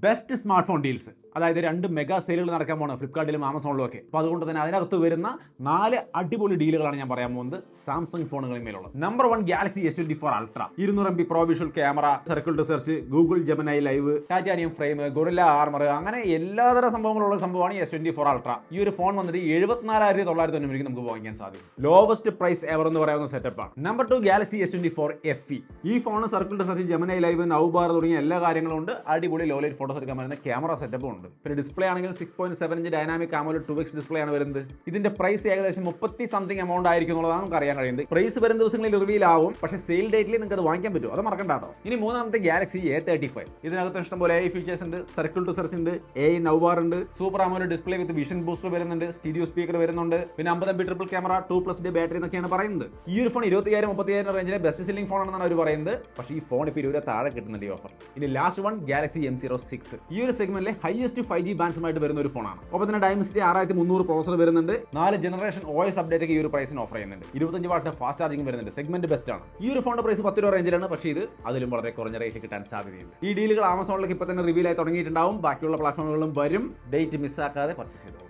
Best smart phone deals അതായത് രണ്ട് mega സെയിലുകൾ നടക്കാൻ പോകണം ഫ്ലിപ്കാർട്ടിലും ആമസോണിലും ഒക്കെ അപ്പോൾ അതുകൊണ്ട് തന്നെ അതിനകത്ത് വരുന്ന നാല് അടിപൊളി ഡീലുകളാണ് ഞാൻ പറയാൻ പോകുന്നത് സാംസങ് ഫോണുകളിൽ മേലുള്ള. Number one Galaxy S twenty four ultra ഇരുന്നൂറ് M B pro visual camera circle research Google Gemini live titanium frame gorilla armour അങ്ങനെ എല്ലാതരം സംഭവങ്ങളുള്ള സംഭവമാണ് എസ് ട്വന്റി ഫോർ അൾട്ര ഈ ഒരു ഫോൺ വന്നിട്ട് എഴുപത്തിനാലായിരത്തി തൊള്ളായിരത്തി തൊണ്ണൂറ് നമുക്ക് വാങ്ങിക്കാൻ സാധിക്കും. ലോവസ്റ്റ് പ്രൈസ് എവർ എന്ന് പറയുന്ന സെറ്റപ്പാണ് number two Galaxy S twenty four F E ഈ phone circle research Gemini live now bar തുടങ്ങിയ എല്ലാ കാര്യങ്ങളും ഉണ്ട്. അടിപൊളി ലോ ലൈറ്റ് ഫോട്ടോസ് എടുക്കാൻ പറ്റുന്ന ക്യാമറ സെറ്റപ്പും ഉണ്ട്. പിന്നെ ഡിസ്പ്ലേ ആണെങ്കിൽ six point seven inch dynamic AMOLED two X display ആണ് വരുന്നത്. ഇതിന്റെ പ്രൈസ് ഏകദേശം മുപ്പത്തി സംതിങ് എമൗണ്ട് ആയിരിക്കും എന്നുള്ളതാണ് നമുക്ക് അറിയാൻ കഴിയുന്നത്. പ്രൈസ് വരുന്ന ദിവസങ്ങളിൽ റിവീൽ ആവും. പക്ഷേ സെയിൽ ഡേറ്റിൽ നിങ്ങൾക്ക് അത് വാങ്ങിക്കാൻ പറ്റും അത് മറക്കണ്ട കേട്ടോ. ഇനി മൂന്നാമത്തെ ഗാലക്സി എ തേർട്ടി ഫൈവ് ഇതിനകത്ത് ഇഷ്ടംപോലെ എ ഫീച്ചേഴ്സ് ഉണ്ട്. സർക്കിൾ ടു സെർച്ച് ഉണ്ട്. എ നൗബാർ ഉണ്ട്. Super AMOLED display with vision booster വരുന്നുണ്ട്. സ്റ്റീരിയോ സ്പീക്കർ വരുന്നുണ്ട്. പിന്നെ അമ്പത് M triple camera two plus D battery എന്നൊക്കെയാണ് പറയുന്നത്. ഈ ഒരു ഫോൺ ഇരുപത്തിയായിരം മുപ്പത്തിയായിരം റേഞ്ചിലെ ബെസ്റ്റ് സെല്ലിംഗ് ഫോൺ ആണെന്നാണ് അവർ പറയുന്നത്. പക്ഷേ ഈ ഫോൺ ഇപ്പോൾ ഇരുപത് താഴെ കിട്ടുന്നുണ്ട് ഈ ഓഫർ ഇനി last one Galaxy M zero six ഈ ഒരു സെഗ്മെന്റിലെ ഹൈയസ്റ്റ് ഫൈവ് ജി ബാൻസുമായിട്ട് വരുന്ന ഒരു ഫോണാണ്. ഒപ്പം തന്നെ ഡയമസിറ്റി ആറായിരത്തി മുന്നൂറ് പ്രോസർ വരുന്നുണ്ട്. നാല് ജനറേഷൻ ഓയസ് അപ്ഡേറ്റ് ഒക്കെ ഈ ഒരു പ്രൈസിന് ഓഫർ ചെയ്യുന്നുണ്ട്. ഇരുപത്തഞ്ച് വാട്ട് ഫാസ്റ്റ് ചാർജിംഗ് വരുന്നുണ്ട്. സെഗ്മെന്റ് ബെസ്റ്റ് ആണ്. ഈ ഒരു ഫോണിന്റെ പ്രൈസ് പത്ത് രൂപ റേഞ്ചിലാണ് പക്ഷേ ഇത് അതിലും വളരെ കുറഞ്ഞ റേറ്റ് കിട്ടാൻ സാധ്യതയുണ്ട്. ഈ ഡീലുകൾ ആമസോണിലേക്ക് ഇപ്പോൾ തന്നെ റിവീൽ ആയി തുടങ്ങിയിട്ടുണ്ടാവും. ബാക്കിയുള്ള പ്ലാറ്റ്ഫോമുകളിലും വരും. ഡേറ്റ് മിസ്സാക്കാതെ പർച്ചേസ് ചെയ്തു